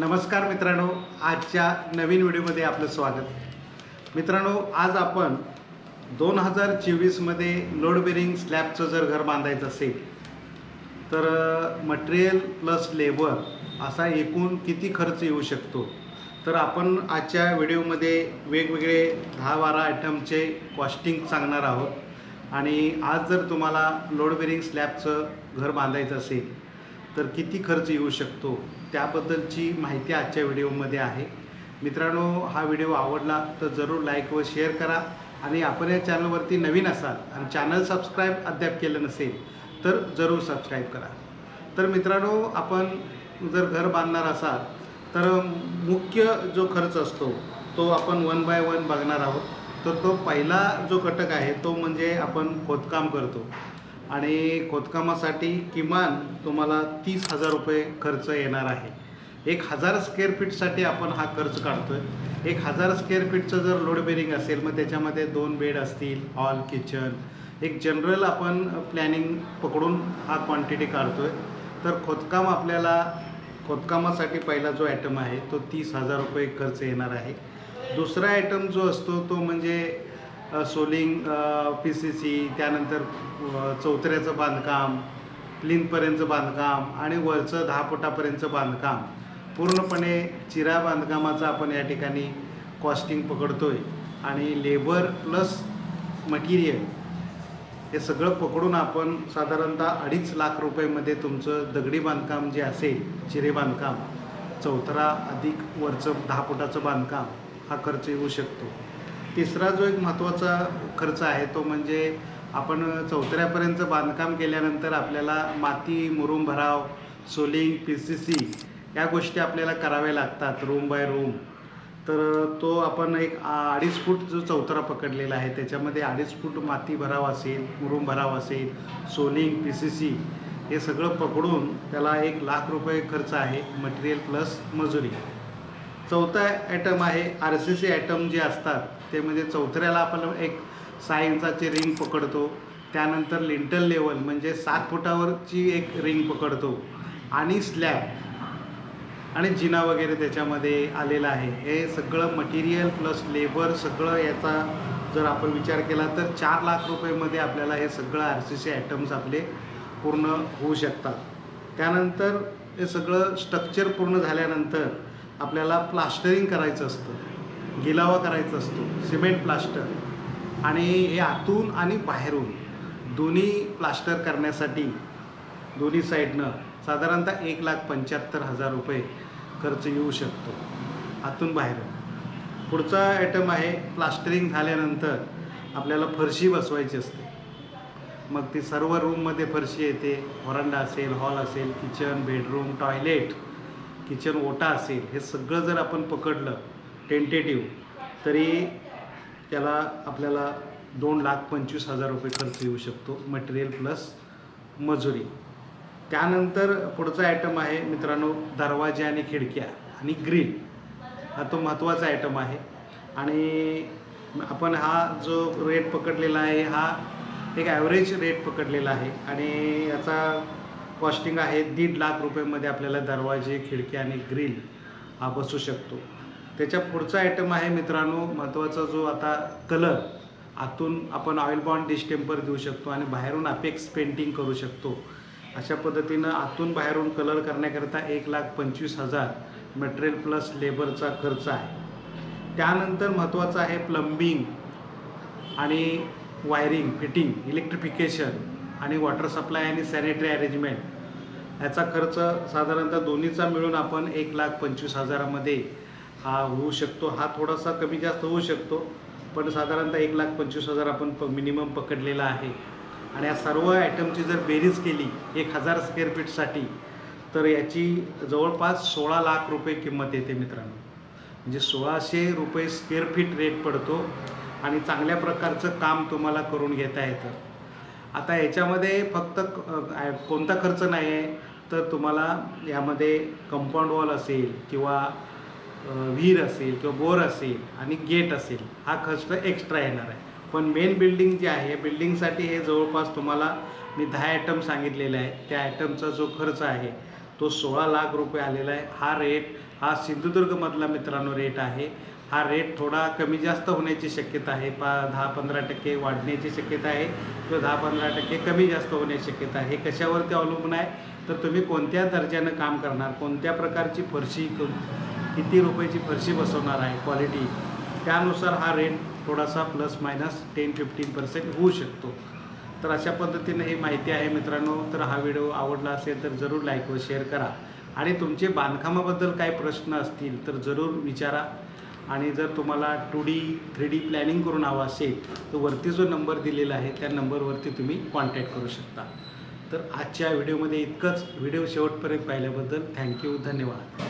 नमस्कार मित्रांनो आजच्या नवीन व्हिडिओमध्ये आपलं स्वागत. मित्रांनो आज आपण दोन हजार चोवीसमध्ये लोड बेरिंग स्लॅबचं जर घर बांधायचं असेल तर मटेरियल प्लस लेबर असा एकूण किती खर्च येऊ शकतो? तर आपण आजच्या व्हिडिओमध्ये वेगवेगळे दहा बारा आयटमचे कॉस्टिंग सांगणार आहोत. आणि आज जर तुम्हाला लोड बेरिंग स्लॅबचं घर बांधायचं असेल तर किती खर्च येऊ शकतो त्याबद्दलची माहिती आजच्या व्हिडिओमध्ये आहे. मित्रांनो हा व्हिडिओ आवडला तर जरूर लाईक व शेअर करा आणि आपण या चॅनलवरती नवीन असाल आणि चॅनल सबस्क्राईब अद्याप केलं नसेल तर जरूर सबस्क्राईब करा. तर मित्रांनो आपण जर घर बांधणार असाल तर मुख्य जो खर्च असतो तो आपण वन बाय वन बघणार आहोत. तर तो पहिला जो घटक आहे तो म्हणजे आपण खोदकाम करतो. आणि खोदकामासाठी किमान तुम्हाला तीस हजार रुपये खर्च येणार आहे. एक हजार स्क्वेअर फीटसाठी आपण हा खर्च काढतो आहे एक हजार स्क्वेअर फीटचं जर लोड बेरिंग असेल मग त्याच्यामध्ये दोन बेड असतील हॉल किचन एक जनरल आपण प्लॅनिंग पकडून हा क्वांटिटी काढतो आहे तर खोदकाम आपल्याला खोदकामासाठी पहिला जो आयटम आहे तो तीस हजार रुपये खर्च येणार आहे. दुसरा आयटम जो असतो तो म्हणजे सोलिंग पी सी सी त्यानंतर चौथऱ्याचं बांधकाम प्लिनपर्यंतचं बांधकाम आणि वरचं दहा फुटापर्यंतचं बांधकाम. पूर्णपणे चिरा बांधकामाचं आपण या ठिकाणी कॉस्टिंग पकडतो आहे आणि लेबर प्लस मटेरियल हे सगळं पकडून आपण साधारणतः अडीच लाख रुपयेमध्ये तुमचं दगडी बांधकाम जे असेल चिरे बांधकाम चौथरा अधिक वरचं दहा फुटाचं बांधकाम हा खर्च येऊ शकतो. तिसरा जो एक महत्त्वाचा खर्च आहे तो म्हणजे आपण चौथऱ्यापर्यंत बांधकाम केल्यानंतर आपल्याला माती मुरुम भराव सोलिंग पी सी सी या गोष्टी आपल्याला कराव्या लागतात रूम बाय रूम तर तो आपण एक अडीच फूट जो चौथरा पकडलेला आहे त्याच्यामध्ये अडीच फूट माती भराव असेल मुरुम भराव असेल सोलिंग पी सी सी हे सगळं पकडून त्याला एक लाख रुपये खर्च आहे मटेरियल प्लस मजुरी. चौथा ॲटम आहे आर सी सी ॲटम जे असतात ते म्हणजे चौथऱ्याला आपण एक सहा इंचाची रिंग पकडतो. त्यानंतर लिंटल लेवल म्हणजे सात फुटावरची एक रिंग पकडतो. आणि स्लॅब आणि जिना वगैरे त्याच्यामध्ये आलेला आहे. हे सगळं मटेरियल प्लस लेबर सगळं याचा जर आपण विचार केला तर चार लाख रुपयेमध्ये आपल्याला हे सगळं आर सी सी आयटम्स आपले पूर्ण होऊ शकतात. त्यानंतर हे सगळं स्ट्रक्चर पूर्ण झाल्यानंतर आपल्याला प्लास्टरिंग करायचं असतं. गिलावा करायचा असतो सिमेंट प्लास्टर. आणि हे आतून आणि बाहेरून दोन्ही प्लास्टर करण्यासाठी दोन्ही साईडनं साधारणतः एक लाख पंच्याहत्तर हजार रुपये खर्च येऊ शकतो आतून बाहेरून. पुढचा आयटम आहे प्लास्टरिंग झाल्यानंतर आपल्याला फरशी बसवायची असते. मग ती सर्व रूममध्ये फरशी येते व्हरांडा असेल हॉल असेल किचन बेडरूम टॉयलेट किचन ओटा असेल हे सगळं जर आपण पकडलं टेंटेटिव्ह तरी त्याला आपल्याला दोन लाख पंचवीस हजार रुपये खर्च येऊ शकतो मटेरियल प्लस मजुरी. त्यानंतर पुढचा आयटम आहे मित्रांनो दरवाजे आणि खिडक्या आणि ग्रिल हा तो महत्त्वाचा आयटम आहे. आणि आपण हा जो रेट पकडलेला आहे हा एक ॲव्हरेज रेट पकडलेला आहे. आणि याचा कॉस्टिंग आहे दीड लाख रुपयेमध्ये आपल्याला दरवाजे खिडक्या आणि ग्रील हा बसू शकतो. त्याच्या पुढचा आयटम आहे मित्रांनो महत्त्वाचा जो आता कलर आतून आपण ऑइल बॉन्ड डिस्टेम्पर देऊ शकतो आणि बाहेरून अपेक्स पेंटिंग करू शकतो. अशा पद्धतीनं आतून बाहेरून कलर करण्याकरिता एक लाख पंचवीस हजार मटेरियल प्लस लेबरचा खर्च आहे. त्यानंतर महत्त्वाचं आहे प्लंबिंग आणि वायरिंग फिटिंग इलेक्ट्रिफिकेशन आणि वॉटर सप्लाय आणि सॅनिटरी अरेंजमेंट याचा खर्च साधारणतः दोन्हीचा मिळून आपण एक लाख पंचवीस हजारामध्ये हा होऊ शकतो हा थोडासा कमी जास्त होऊ शकतो पण साधारणतः एक लाख पंचवीस हजार आपण प मिनिमम पकडलेला आहे. आणि या सर्व आयटमची जर बेरीज केली एक हजार स्क्वेअर फीटसाठी तर याची जवळपास सोळा लाख रुपये किंमत येते मित्रांनो. म्हणजे सोळाशे रुपये स्क्वेअर फीट रेट पडतो आणि चांगल्या प्रकारचं काम तुम्हाला करून घेता येतं. आता याच्यामध्ये फक्त कोणता खर्च नाही आहे तर तुम्हाला यामध्ये कंपाऊंड वॉल असेल किंवा विहीर असेल किंवा बोर असेल आणि गेट असेल हा खर्च एक्स्ट्रा येणार आहे. पण मेन बिल्डिंग जी आहे बिल्डिंगसाठी हे जवळपास तुम्हाला मी दहा आयटम सांगितलेले आहे त्या आयटमचा जो खर्च आहे तो सोळा लाख रुपये आलेला आहे. हा रेट हा सिंधुदुर्गमधला मित्रांनो रेट आहे. हा रेट थोडा कमी जास्त होण्याची शक्यता आहे. पा दहा पंधरा टक्के वाढण्याची शक्यता आहे. किंवा दहा पंधरा टक्के कमी जास्त होण्याची शक्यता आहे. हे कशावरती अवलंबून आहे? तर तुम्ही कोणत्या दर्जानं काम करणार? कोणत्या प्रकारची फरशी किती रुपयाची फरशी बसवणार आहे क्वालिटी त्यानुसार हा रेट थोडासा plus minus ten fifteen percent होऊ शकतो. तर अशा पद्धतीने ही माहिती आहे मित्रांनो. तर हा व्हिडिओ आवडला असेल तर जरूर लाईक व शेअर करा. आणि तुमचे बांधकामाबद्दल काही प्रश्न असतील तर जरूर विचारा. आणि जर तुम्हाला two D three D planning करून हवं असेल तर वरती जो नंबर दिलेला आहे त्या नंबरवरती तुम्ही कॉन्टॅक्ट करू शकता. तर आजच्या व्हिडिओमध्ये इतकंच. व्हिडिओ शेवटपर्यंत पाहिल्याबद्दल थँक्यू धन्यवाद.